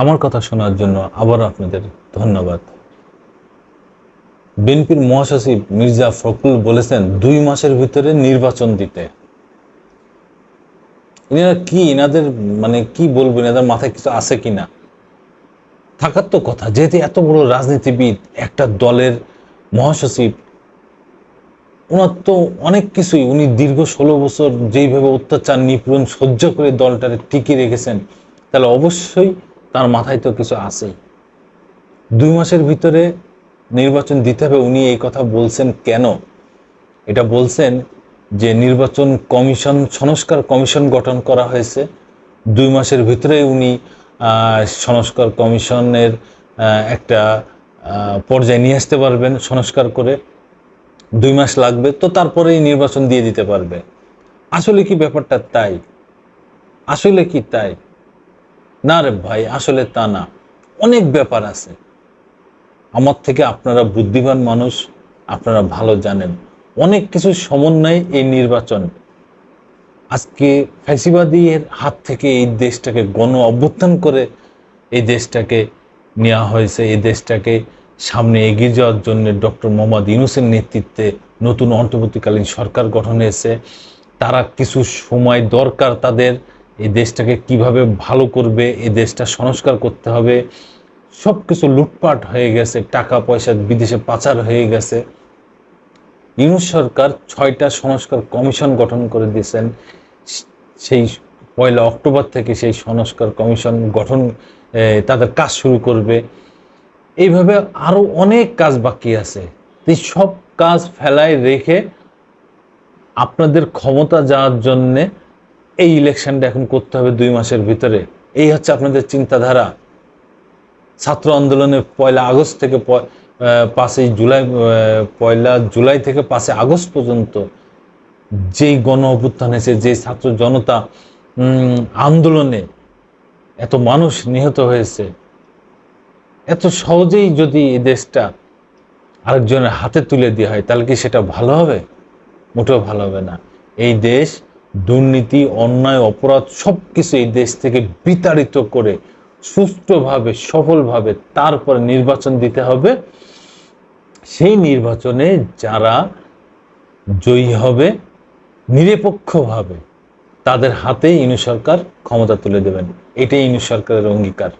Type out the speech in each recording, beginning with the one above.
আমার কথা শোনার জন্য আবার আপনাদের ধন্যবাদ। বিএনপির মহাসচিব মির্জা ফখরুল বলেছেন, দুই মাসের ভিতরে নির্বাচন দিতে। এনারা কি এনাদের মানে কি বলব এনাদের মাথায় কিছু আছে কিনা? থাকার তো কথা, যেহেতু এত বড় রাজনীতিবিদ, একটা দলের মহাসচিব, ওনার তো অনেক কিছুই, উনি দীর্ঘ ষোলো বছর যেইভাবে অত্যাচার নিপীড়ন সহ্য করে দলটারে টিকিয়ে রেখেছেন, তাহলে অবশ্যই তার মাথায় তো কিছু আছেই। দুই মাসের ভিতরে নির্বাচন দিতে হবে, উনি এই কথা বলছেন কেন? এটা বলছেন যে নির্বাচন কমিশন, সংস্কার কমিশন গঠন করা হয়েছে। দুই মাসের ভিতরে উনি সংস্কার কমিশনের একটা পর্যায়ে নিয়ে আসতে পারবেন সংস্কার করে। দুই মাস লাগবে, তো তারপরেই নির্বাচন দিয়ে দিতে পারবে। আসলে কি ব্যাপারটা তাই? আসলে কি তাই? না রে ভাই, আসলে তা না। অনেক ব্যাপার আছে। আমার থেকে আপনারা বুদ্ধিমান মানুষ, আপনারা ভালো জানেন। অনেক কিছু সমন্বয় এই নির্বাচন। আজকে ফ্যাসিবাদীর হাত থেকে এই দেশটাকে গণ অভ্যুত্থান করে এই দেশটাকে নেওয়া হয়েছে। এই দেশটাকে সামনে এগিয়ে যাওয়ার জন্য ডক্টর মোহাম্মদ ইউনুসের নেতৃত্বে নতুন অন্তর্বর্তীকালীন সরকার গঠন হয়েছে। তারা কিছু সময় দরকার তাদের এই দেশটাকে কীভাবে ভালো করবে, এই দেশটা সংস্কার করতে হবে সব কিছু লুটপাট হয়ে গেছে, টাকা পয়সা বিদেশে পাচার হয়ে গেছে। ইউনুস সরকার ছয়টা সংস্কার কমিশন গঠন করে দিয়েছেন। সেই পয়লা অক্টোবর থেকে সেই সংস্কার কমিশন গঠন তাদের কাজ শুরু করবে। এইভাবে আরও অনেক কাজ বাকি আছে। এই সব কাজ ফেলায় রেখে আপনাদের ক্ষমতা যাওয়ার জন্যে এই ইলেকশনটা এখন করতে হবে দুই মাসের ভিতরে। এই হচ্ছে আপনাদের চিন্তাধারা। ছাত্র আন্দোলনে পয়লা আগস্ট থেকে পাঁচই জুলাই পয়লা জুলাই থেকে পাঁচই আগস্ট পর্যন্ত যেই গণ অভ্যুত্থান হয়েছে যে ছাত্র জনতা আন্দোলনে এত মানুষ নিহত হয়েছে, এত সহজেই যদি এই দেশটা আরেকজনের হাতে তুলে দেওয়া হয়, তাহলে কি সেটা ভালো হবে? মোটেও ভালো হবে না। এই দেশ দুর্নীতি, অন্যায়, অপরাধ সব কিছু এই দেশ থেকে বিতাড়িত করে সুষ্ঠুভাবে, সফলভাবে তারপরে নির্বাচন দিতে হবে। সেই নির্বাচনে যারা জয়ী হবে, নিরপেক্ষভাবে তাদের হাতে ইনু সরকার ক্ষমতা তুলে দেবেন। এটাই ইনু সরকারের অঙ্গীকার।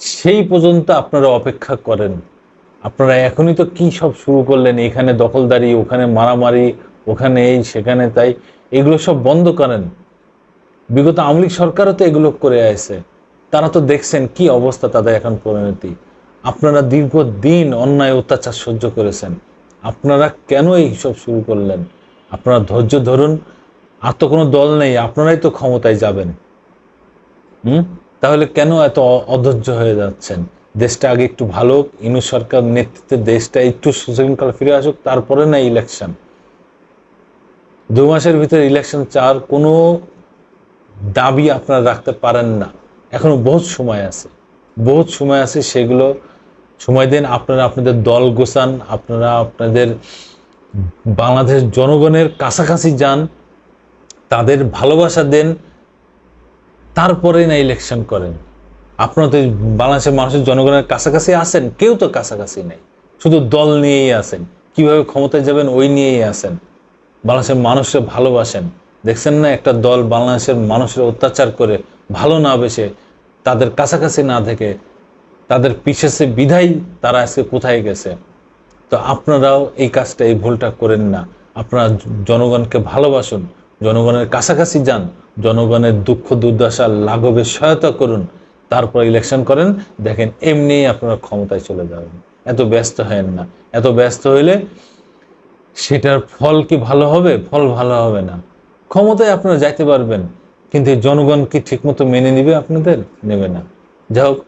সেই পর্যন্ত আপনারা অপেক্ষা করেন। আপনারা এখনই তো কি সব শুরু করলেন? এখানে দখলদারি, ওখানে মারামারি ওখানে এই, সেখানে তাই, এগুলো সব বন্ধ করেন। বিগত আওয়ামী সরকারও তো এগুলো করে আসে। তারা তো দেখছেন কি অবস্থা তাদের এখন পরিণতি। আপনারা দীর্ঘদিন অন্যায় অত্যাচার সহ্য করেছেন। আপনারা কেন এই সব শুরু করলেন? আপনারা ধৈর্য ধরুন। আর তো কোনো দল নেই, আপনারাই তো ক্ষমতায় যাবেন। হুম? তাহলে কেন এত অধৈর্য হয়ে যাচ্ছেন? দেশটা আগে একটু ভালো ইনু সরকার নেতৃত্বে দেশটা একটু সুশৃঙ্খলা ফিরে আসুক, তারপরে না ইলেকশন দু মাসের ভিতরে ইলেকশন চার কোনো দাবি আপনারা রাখতে পারেন না। এখনও বহুত সময় আছে। বহুত সময় আছে সেগুলো সময় দেন আপনারা আপনাদের দল গোছান, আপনারা আপনাদের বাংলাদেশ জনগণের কাছাকাছি যান, তাদের ভালোবাসা দেন, তারপরে না ইলেকশন করেন। আপনারা তো বাংলাদেশের মানুষের জনগণের কাছাকাছি আছেন, কেউ তো কাছাকাছি নেই। শুধু দল নিয়েই আছেন। কীভাবে ক্ষমতায় যাবেন ওই নিয়েই আছেন। বাংলাদেশের মানুষকে ভালোবাসেন। দেখছেন না একটা দল বাংলাদেশের মানুষের অত্যাচার করে ভালো না বেসে তাদের কাছাকাছি না থেকে তাদের পিছেছে বিধাই তারা আজকে কোথায় গেছে? তো আপনারাও এই কাজটা, এই ভুলটা করেন না। আপনারা জনগণকে ভালোবাসুন, জনগণের কাছাকাছি যান, জনগণের দুঃখ, দুর্দশা লাঘবে সহায়তা করুন, তারপর ইলেকশন করেন, দেখেন এমনিই আপনারা ক্ষমতায় চলে যাবেন। এত ব্যস্ত হেন না। এত ব্যস্ত হইলে সেটার ফল কি ভালো হবে? ফল ভালো হবে না। ক্ষমতায় আপনারা যাইতে পারবেন, কিন্তু জনগণ কি ঠিকমতো মেনে নিবে আপনাদের? নেবে না। যাই হোক,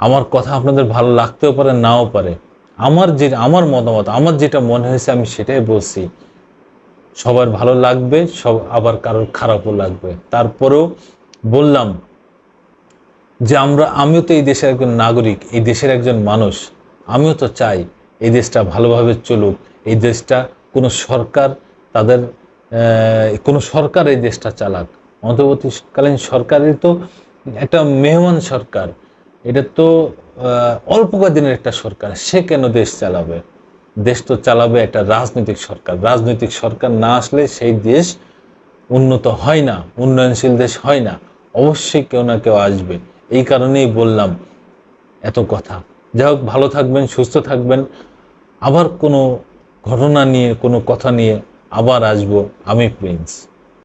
আমার কথা আপনাদের ভালো লাগতেও পারে, নাও পারে। আমার যে, আমার মতামত, আমার যেটা মনে হয়েছে আমি সেটাই বলছি। সবার ভালো লাগবে, সব আবার কারোর খারাপও লাগবে। তারপরেও বললাম যে আমরা, আমিও তো এই দেশের একজন নাগরিক, এই দেশের একজন মানুষ। আমিও তো চাই এই দেশটা ভালোভাবে চলুক। এই দেশটা কোনো সরকার তাদের কোনো সরকার এই দেশটা চালাক। অন্তর্বর্তীকালীন সরকারের তো একটা মেহমান সরকার। এটা তো অল্প কদিনের একটা সরকার। সে কেন দেশ চালাবে? দেশ তো চালাবে একটা রাজনৈতিক সরকার। রাজনৈতিক সরকার না আসলে সেই দেশ উন্নত হয় না, উন্নয়নশীল দেশ হয় না। অবশ্যই কেউ না কেউ আসবে। এই কারণেই বললাম এত কথা। যাই হোক, ভালো থাকবেন, সুস্থ থাকবেন। আবার কোনো ঘটনা নিয়ে কোনো কথা নিয়ে আবার আসব। আমি প্রিন্স।